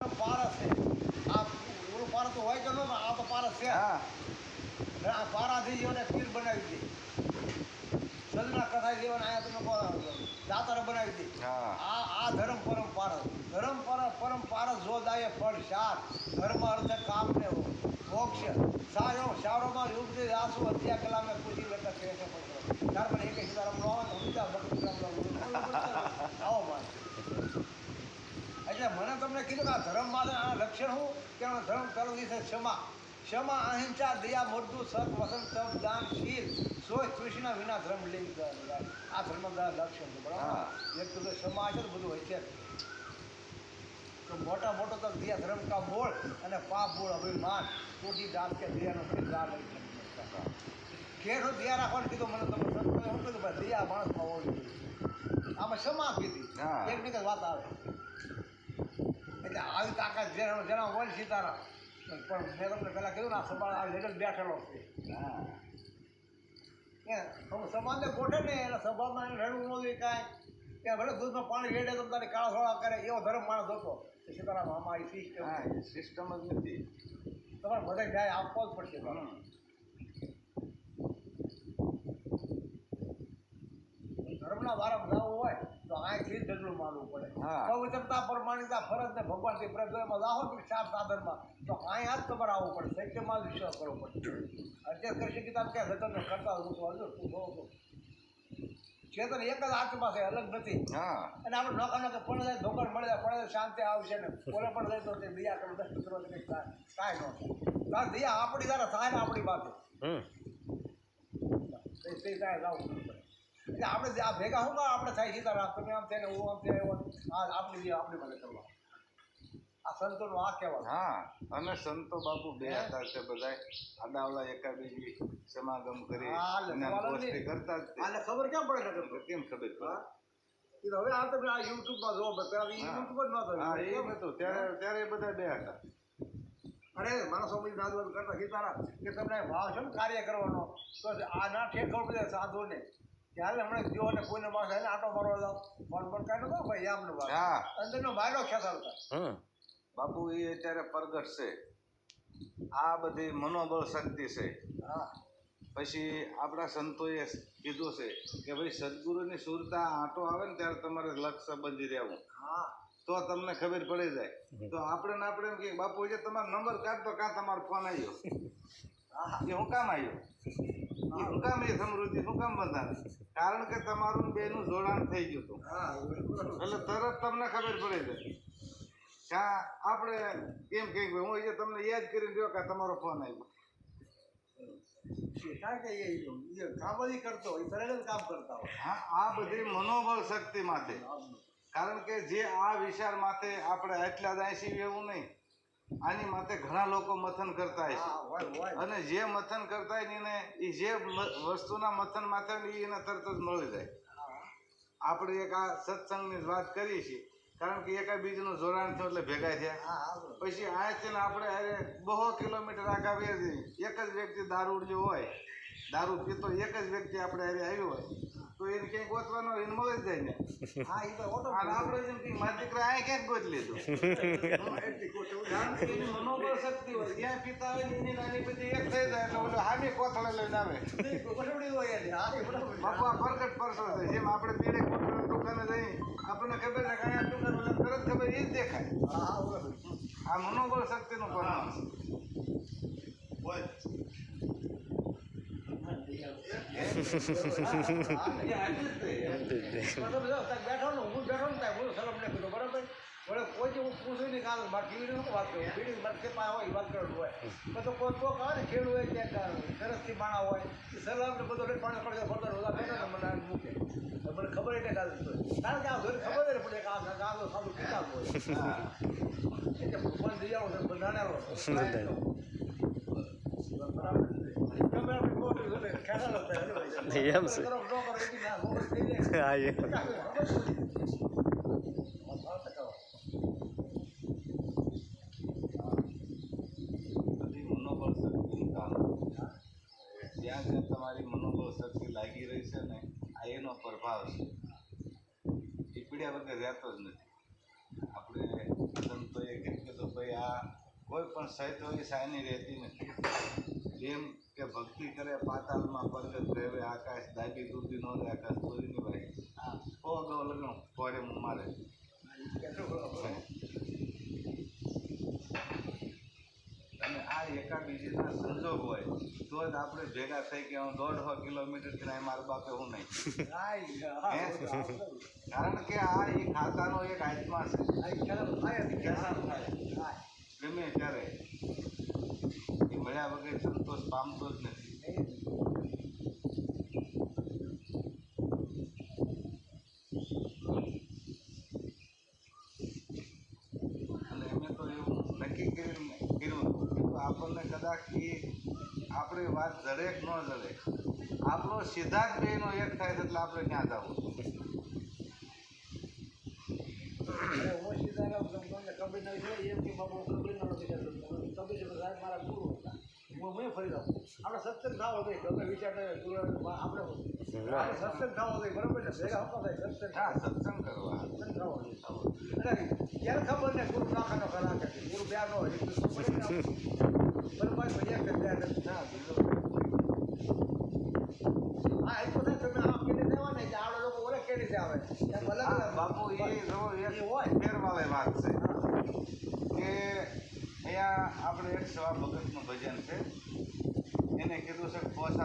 પારસ છે. આ ઓલો પારસ તો હોય કે ન આ તો પારસ છે. હા. ને આ પીર બનાવી દે સદના કથા જીવન આયા તમે કહો બનાવી દે હા. આ આ ધર્મ પરમ પારસ. ધર્મ પર પરમ પારસ જો દાય ફળ શાર ધર્મ અર્થ કામ ને મોક્ષ. સારો શારોમાં યુગ દે આસુ હત્યા કલા મેં પૂછી લેતા છે પણ ત્યાર પછી એક સીતારામ નો આવે ને સમજા ભક્તિ રામ રામ આવો માન એટલે મને તમને કીધું કે આ ધર્મ માટે આ લક્ષણ શું કે ધર્મ પેલો દિવસે ક્ષમા. ક્ષમા અહિંસા દયા મોટું સત વસંત તપ દાન શીલ સોય કૃષ્ણ વિના ધર્મ લઈ આ ધર્મ લક્ષણ છે બરાબર? એક તો ક્ષમા છે બધું હોય છે. તો મોટા મોટો તો દયા ધર્મ કા મૂળ અને પાપ મૂળ અભિમાન. ટૂટી દાંત કે દયાનો કોઈ દા લઈ શકતા. કેઠો દયા રાખવાનું કીધું મને તમે સંતો શું કીધું ભાઈ દયા માણસમાં હોવી જોઈએ. આમાં ક્ષમા કીધી. એક નિકલ વાત આવે. એટલે આવી તાકાત જેના જેના હોય સીતારા પણ મેં તમને પહેલાં કીધું ને આ આ લેડર બેઠેલો છે. હા. સમાજને ગોઠે ને એટલે સભામાં રડવું ન જોઈએ કાંઈ. ત્યાં ભલે દૂધમાં પાણી રેડે તો તારે કાળા સોળા કરે એવો ધર્મ માણસ હતો. સીતારામ આમાં આવી સિસ્ટમ હા સિસ્ટમ જ નથી. તમારે બધા ન્યાય આપવો જ પડશે. ધર્મના વારમ જવું હોય તો અહીંથી જ ડગલું માનવું પડે હા. પવિત્રતા પ્રમાણિતા ફરજ ને ભગવાનથી એમાં જાઓ કે ચાર સાધનમાં. તો અહીંયા જ તમારે આવવું પડે સત્યમાં વિશ્વાસ કરવો પડે. અત્યારે કૃષ્ણ ગીતા ક્યાં છે તમને કરતા હું તો હજુ તું જોઉં ચેતન એક જ આત્મા છે અલગ નથી. હા. અને આપણે નોખા નોખા પણ જાય ધોકર મળે પણ શાંતિ આવશે ને. કોને પણ જાય તો તે દયા કરો દસ કરો કાંઈ કાંઈ ન થાય. દયા આપણી તારે થાય ને આપણી પાસે. તે પડે એટલે આપણે આ ભેગા હું આપણે થાય સીતારામ તમે આમ થઈને હું આમ થઈને આ આપણી જે આપણી માટે કરવા. આ સંતોનું આ કહેવાય હા અને સંતો બાપુ બે હતા છે બધા આડાવલા એકાબીજી સમાગમ કરી અને. કરતા આને ખબર કેમ પડે નગર કેમ ખબર પડે? હા. હવે આ તમે આ યુટ્યુબમાં જોવો પેલા હા. યુટ્યુબ જ હા નતો એ હતું. ત્યારે ત્યારે બધા બે હતા. અરે માણસો બધી નાદવત કરતા સીતારામ કે તમને ભાવ છે ને કાર્ય કરવાનો? તો આ ના ઠેક ખબર પડે સાધુને ત્યારે હમણાં જો અને કોઈને માણસ એને આટો મારવા જાવ ફોન ફોન કાઢો તો ભાઈ આમનો વાત હા. અંદરનો માયલો ખેંચાડતા હમ. બાપુ એ અત્યારે પ્રગટ છે. આ બધી મનોબળ શક્તિ છે. હા. પછી આપણા સંતોએ કીધું છે કે ભાઈ સદગુરુની સુરતા આંટો આવે ને ત્યારે તમારે લક્ષ્ય બંધી રહેવું. હા. તો તમને ખબર પડી જાય. તો આપણે ને આપણે એમ કે બાપુ જે તમારો નંબર કાઢતો કાં તમારો ફોન આવ્યો? હા. એ હું કામ આવ્યો? હું. કામ એ સમૃદ્ધિ શું કામ બંધાણ કારણ કે તમારું બેનું જોડાણ થઈ ગયું હતું. હા એટલે તરત તમને ખબર પડે છે ક્યાં આપણે કેમ કે હું એ તમને યાદ કરીને રહ્યો કે તમારો ફોન આવ્યો. કારણ કે એ કામ જ કરતો એ તરત કામ કરતા હોય. હા આ બધી મનોબળ શક્તિ માટે. કારણ કે જે આ વિચાર માથે આપણે એટલા જ આંસી એવું નહીં. આની માટે ઘણા લોકો મથન કરતા હોય અને જે મથન કરતા હોય એને એ જે વસ્તુના મથન માથે એને તરત જ મળી જાય. આપણે એક આ સત્સંગની વાત કરીએ છીએ. કારણ કે એકા બીજનું જોડાણ થયું એટલે ભેગા થયા. પછી આ છે ને આપણે અરે બહુ કિલોમીટર આગળ એક જ વ્યક્તિ દારૂ જે હોય દારૂ પીતો એક જ વ્યક્તિ આપણે હારે આવ્યો હોય. તો એને ક્યાંક ગોતવાનો એને મળી જાય ને. હા એ તો ઓટો આપણે જેમ કે મારા દીકરા આ ક્યાંક ગોત લીધું. મનોબળ શક્તિ હોય. જ્યાં પિતા હોય એની નાની બધી એક થઈ જાય એટલે ઓલો હામી કોથળે લઈને આવે. ગોઠવણી હોય. બાપુ આ પ્રગટ પરસો છે. જેમ આપણે બીડે કોથળે દુકાને જઈ આપણને ખબર છે કે અહીંયા દુકાન તરત ખબર એ જ દેખાય હા હા બરાબર છે. આ મનોબળ શક્તિનું પરિણામ છે મતલબ જો ત્યાં બેઠો ને હું. બેઠો ને ત્યાં હું સલમ ને કીધું બરાબર વળે કોઈ હું પૂછું નહીં કાલ મારે ટીવી વાત કરું બીડી મારે કે પાસે હોય વાત કરવાનું હોય તો કોઈ કોક આવે. ને હોય ક્યાંક સરસથી માણા હોય એ સલામ ને બધો પાણી પડે પડતા રોજા બેઠો ને મને મૂકે મને ખબર એટલે કાલ કારણ કે આ ધોરી ખબર જ પડે કે આ ગાલો સારું કિતાબ હોય એટલે ભગવાન દઈ આવો. છે આવો બધાને. બરાબર છે. ગમે આપણે ખોટું ગમે ખ્યાલ જ થાય. એમ છે. કરો, ન કરો, એથી ના, મોકળ થઈ જાય. હા એ બધી મનોબળ શક્તિનું કામ જ્યાં જ્યાં તમારી મનોબળ શક્તિ લાગી રહી છે ને આ એનો પ્રભાવ છે એ પીડ્યા વગર રહેતો જ નથી આપણે સંતોએ કેમ કે સહિત હોય સાયની રહેતી નથી એમ કે ભક્તિ કરે પાતાલમાં પરગત રહેવે આકાશ દાબી દૂધી નો આકાશ આકાશ ચોરીની ભાઈ. ઓ ગૌ લગ્ન કોરે મારે. અને આ એકાબીજીના સંજોગ હોય તો જ આપણે ભેગા થઈ કે હું દોઢસો કિલોમીટરથી મારા બાપે હું નહીં. કારણ કે આ એ ખાતાનો એક આત્મા છે. ગમે ત્યારે. એ મળ્યા વગર સંતોષ પામતો જ નથી. નહીં. અને અમે તો એવું નક્કી કર્યું કે આપણને કદાચ એ આપણી વાત દરેક ન દરેક આપણો સીધા જ બેનો એક થાય એટલે આપણે ક્યાં જવું? હું સીતારામ તમને કબીરના વિશે એમ કે બાબુ કબીરના નથી મારા ગુરુ હતા હું મેં ફરી દઉં આપણે વિચાર થાય આપણે આપણે સત્સંગ થવો જોઈએ બરોબર છે? ભેગા હતા થાય સત્સંગ. હા સત્સંગ કરવા. સત્સંગ થવો જોઈએ ક્યારે ખબર ને ગુરુ નાખાનો ખરા કે ગુરુ બે નો હોય તો ખબર જ બરોબર. ના હા એ થાય તમે આમ કેવી દેવાને કે આવડે લોકો ઓલે કેવી રીતે આવે? અલગ બાપુ એ હોય. ફેરવાળી વાત છે. કે અહીંયા આપણે એક સવા ભગતનું ભજન છે. એને કીધું છે બસ